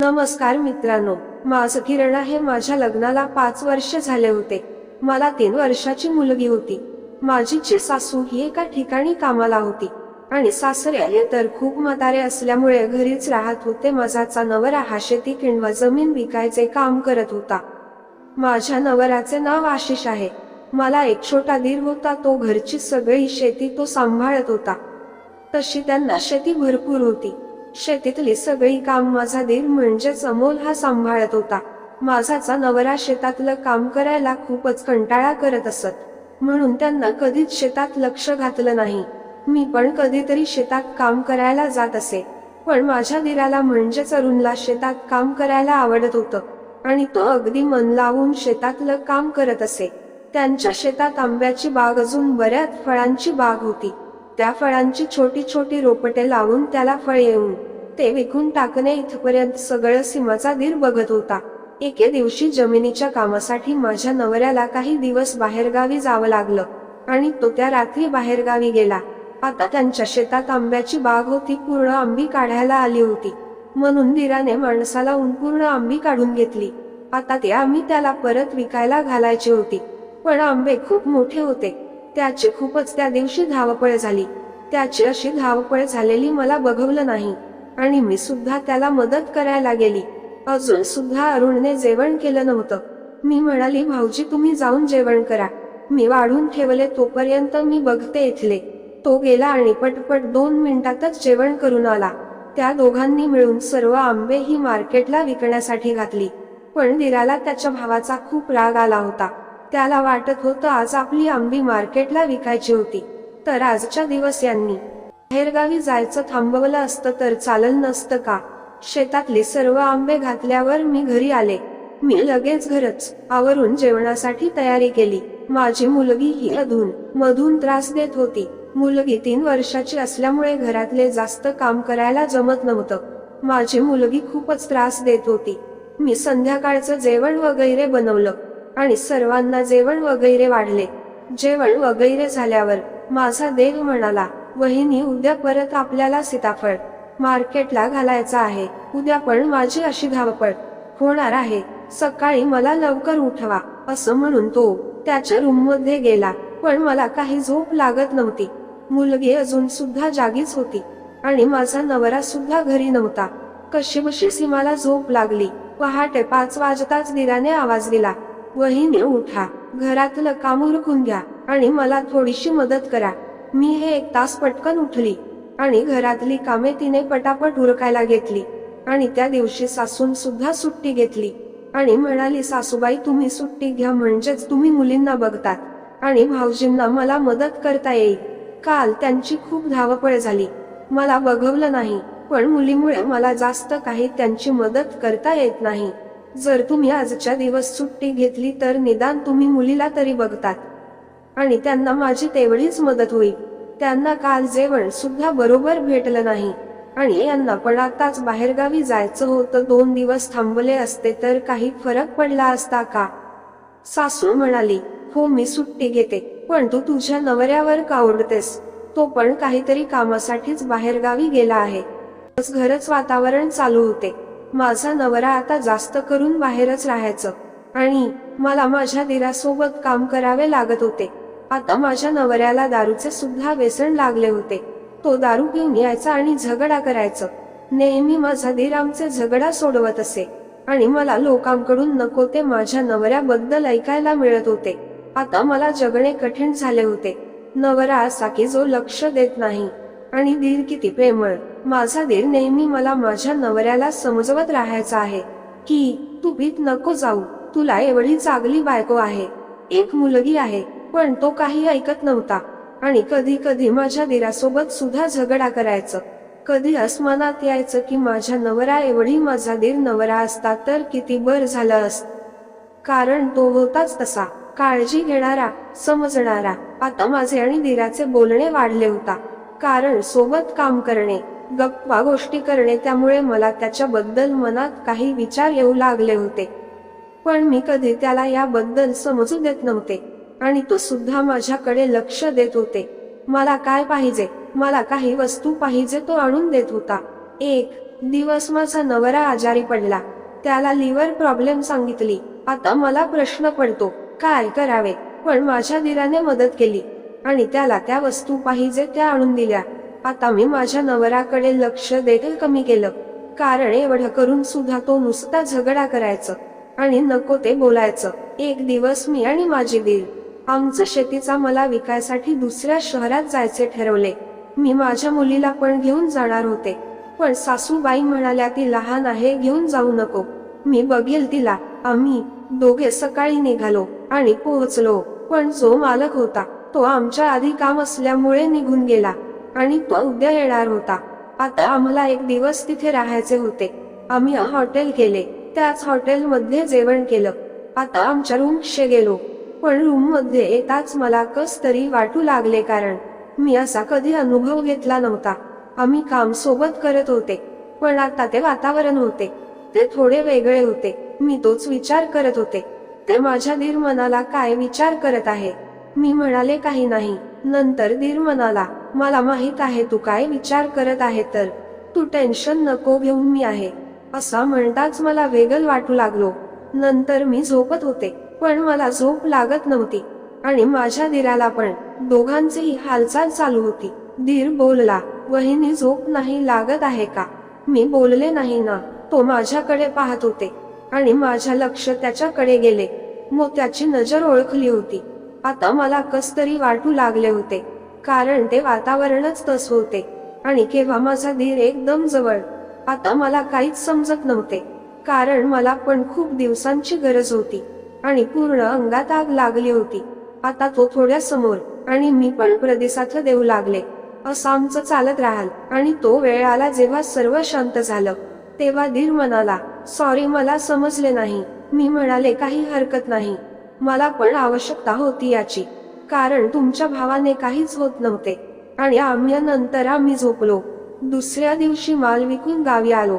नमस्कार मित्रांनो माझं किरण आहे माझ्या लग्नाला पाच वर्ष झाले होते. मला तीन वर्षाची मुलगी होती. माझीची सासू ही एका ठिकाणी कामाला होती. आणि सासरे हे तर खूप म्हातारे असल्यामुळे घरीच राहत होते. माझाचा नवरा हा शेती किंवा जमीन विकायचे काम करत होता. माझ्या नवराचे नाव आशिष आहे. मला एक छोटा दीर होता. तो घरची सगळी शेती तो सांभाळत होता. तशी त्यांना शेती भरपूर होती. शेतीतली सगळी काम माझा दीर म्हणजेच अमोल हा सांभाळत होता. माझाचा नवरा शेतातलं काम करायला खूपच कंटाळा करत असत. म्हणून त्यांना कधीच शेतात लक्ष घातलं नाही. मी पण कधीतरी शेतात काम करायला जात असे. पण माझ्या दिराला म्हणजेच अरुणला शेतात काम करायला आवडत होतं. आणि तो अगदी मन लावून शेतातलं काम करत असे. त्यांच्या शेतात आंब्याची बाग अजून बऱ्याच फळांची बाग होती. त्या फळांची छोटी छोटी रोपटे लावून त्याला फळ येऊन ते विकून टाकणे इथपर्यंत सगळं सीमाचा धीर बघत होता. एके दिवशी जमिनीच्या कामासाठी माझ्या नवऱ्याला काही दिवस बाहेरगावी जावं लागलं आणि तो त्या रात्री बाहेरगावी गेला. आता त्यांच्या शेतात आंब्याची बाग होती पूर्ण आंबी काढायला आली होती. म्हणून धीराने माणसाला पूर्ण आंबी काढून घेतली. आता ते आम्ही त्याला परत विकायला घालायची होती. पण आंबे खूप मोठे होते. त्याची खूपच त्या दिवशी धावपळ झाली. त्याची अशी धावपळ झालेली मला बघवलं नाही. आणि मी सुद्धा त्याला मदत करायला गेली. अजून सुद्धा अरुणने जेवण केलं नव्हतं. मी म्हणाली भाऊजी तुम्ही जाऊन जेवण करा. मी वाढून ठेवले तोपर्यंत मी बघते इथले. तो गेला आणि पटपट दोन मिनिटातच जेवण करून आला. त्या दोघांनी मिळून सर्व आंबे ही मार्केटला विकण्यासाठी घातली. पण दिराला त्याच्या भावाचा खूप राग आला होता. त्याला वाटत होतं आज आपली आंबी मार्केटला विकायची होती. तर आजच्या दिवस यांनी बाहेरगावी जायचं थांबवलं असतं तर चाललं नसतं का? शेतातले सर्व आंबे घातल्यावर मी घरी आले. मी लगेच घरच आवरून जेवणासाठी तयारी केली. माझी मुलगी ही अधून मधून त्रास देत होती. मुलगी तीन वर्षाची असल्यामुळे घरातले जास्त काम करायला जमत नव्हतं. माझी मुलगी खूपच त्रास देत होती. मी संध्याकाळचं जेवण वगैरे बनवलं आणि सर्वांना जेवण वगैरे वाढले. जेवण वगैरे झाल्यावर माझा देव म्हणाला वहिनी उद्या परत आपल्याला सीताफळ मार्केटला घालायचा आहे. उद्या पण माझी अशी धावपळ होणार आहे. सकाळी मला लवकर उठवा असं म्हणून तो त्याच्या रूममध्ये गेला. पण मला काही झोप लागत नव्हती. मुलगी अजून सुद्धा जागीच होती आणि माझा नवरा सुद्धा घरी नव्हता. कशीबशी सीमाला झोप लागली. पहाटे पाच वाजताच दिराने आवाज दिला वहिनी उठा. घरातलं काम उरकून घ्या आणि मला थोडीशी मदत करा. मी हे एक तास पटकन उठली आणि घरातली कामे तिने पटापट हुरकायला घेतली आणि त्या दिवशी सासून सुद्धा सुट्टी घेतली. आणि म्हणाली सासूबाई तुम्ही सुट्टी घ्या म्हणजेच तुम्ही मुलींना बघतात आणि भाऊजींना मला मदत करता येईल. काल त्यांची खूप धावपळ झाली. मला बघवलं नाही पण मुलीमुळे मला जास्त काही त्यांची मदत करता येत नाही. जर तुम्ही आजच्या दिवस सुट्टी घेतली तर निदान तुम्ही मुलीला तरी बघतात. आणि त्यांना माझी तेवढीच मदत होईल. त्यांना काल जेवण सुद्धा बरोबर भेटलं नाही. आणि यांना पण आताच बाहेरगावी जायचं होतं. दोन दिवस थांबले असते तर काही फरक पडला असता का? सासू म्हणाली हो मी सुट्टी घेते. पण तू तुझ्या नवऱ्यावर का ओढतेस? तो पण काहीतरी कामासाठीच बाहेरगावी गेला आहे. बस घरच वातावरण चालू होते. माझा नवरा आता जास्त करून बाहेरच राहायचं. आणि मला माझ्या दिरासोबत काम करावे लागत होते. आता माझ्या नवऱ्याला दारूचे सुद्धा व्यसन लागले होते. तो दारू घेऊन यायचा आणि झगडा करायचं. नेहमी माझा दीर आमचे झगडा सोडवत असे. आणि मला लोकांकडून नको ते माझ्या नवऱ्याबद्दल ऐकायला मिळत होते. आता मला जगणे कठीण झाले होते. नवरा असा की जो लक्ष देत नाही. आणि दीर किती प्रेमळ. माझा धीर नेहमी मला माझ्या नवऱ्याला समजवत राहायचा आहे. की तू भीत नको जाऊ. तुला एवढी चांगली बायको आहे. एक मुलगी आहे. पण तो काही ऐकत नव्हता. आणि कधी कधी माझ्या दिरासोबत सुद्धा झगडा करायचं. कधी अस्मानात यायचं की माझ्या नवरा एवढी माझा दीर नवरा असता तर किती बर झालं असत कारण तो होताच तसा. काळजी घेणारा समजणारा. आता माझे आणि दिराचे बोलणे वाढले होता. कारण सोबत काम करणे गप्पा गोष्टी करणे त्यामुळे मला त्याच्याबद्दल मनात काही विचार येऊ लागले होते. पण मी कधी त्याला याबद्दल समजू देत नव्हते. आणि तो सुद्धा माझ्याकडे लक्ष देत होते. मला काय पाहिजे? मला काही वस्तू पाहिजे तो आणून देत होता. एक दिवस माझा नवरा आजारी पडला. त्याला लिव्हर प्रॉब्लेम सांगितली. आता मला प्रश्न पडतो काय करावे? पण माझ्या दिराने मदत केली. आणि त्याला त्या वस्तू पाहिजे त्या आणून दिल्या. आता मी माझ्या नवराकडे लक्ष देखील कमी केलं. कारण एवढं करून सुद्धा तो नुसता झगडा करायचं. आणि नको ते बोलायचं. एक दिवस मी आणि माझी दीर आमचं शेतीचा मला विकायसाठी दुसऱ्या शहरात जायचे ठरवले. मी माझ्या मुलीला पण घेऊन जाणार होते. पण सासूबाई म्हणाल्या ती लहान आहे घेऊन जाऊ नको. मी बघेल तिला. आम्ही दोघे सकाळी निघालो आणि पोहोचलो. पण जो मालक होता तो आमच्या आधी काम असल्यामुळे निघून गेला आणि तो उद्या येणार होता. आता आम्हाला एक दिवस तिथे राहायचे होते. आम्ही हॉटेल केले. त्याच हॉटेलमध्ये जेवण केलं. आता आमच्या रूमशे गेलो. पण रूममध्ये येताच मला कस तरी वाटू लागले कारण मी असा कधी अनुभव घेतला नव्हता. आम्ही काम सोबत करत होते पण आता ते वातावरण होते. ते थोडे वेगळे होते मी तोच विचार करत होते. ते माझ्या धीर मनाला काय विचार करत आहे? मी म्हणाले काही नाही. नंतर धीर मनाला मला माहीत आहे तू काय विचार करत आहे तर तू टेन्शन नको घेऊन मी आहे. असा म्हणताच मला वेगळ वाटू लागलो. नंतर मी झोपत होते. पण मला झोप लागत नव्हती आणि माझ्या धीराला पण दोघांचीही हालचाल चालू होती. धीर बोलला वहिनी झोप नाही लागत आहे का? मी बोलले नाही ना. तो माझ्याकडे पाहत होते आणि माझ्या लक्ष त्याच्याकडे गेले. मग त्याची नजर ओळखली होती. आता मला कस तरी वाटू लागले होते कारण ते वातावरणच तस होते आणि केव्हा माझा धीर एकदम जवळ. आता मला काहीच समजत नव्हते कारण मला पण खूप दिवसांची गरज होती. आणि पूर्ण अंगात आग लागली होती. आता तो थोड्या समोर आणि मी पण प्रदेशात देऊ लागले. असं आमचं चालत राहाल. आणि तो वेळ आला जेव्हा सर्व शांत झालं. तेव्हा धीर म्हणाला सॉरी मला समजले नाही. मी म्हणाले काही हरकत नाही. मला पण आवश्यकता होती याची. कारण तुमच्या भावाने काहीच होत नव्हते. आणि आम्ही नंतर आम्ही झोपलो. दुसऱ्या दिवशी माल विकून गावी आलो.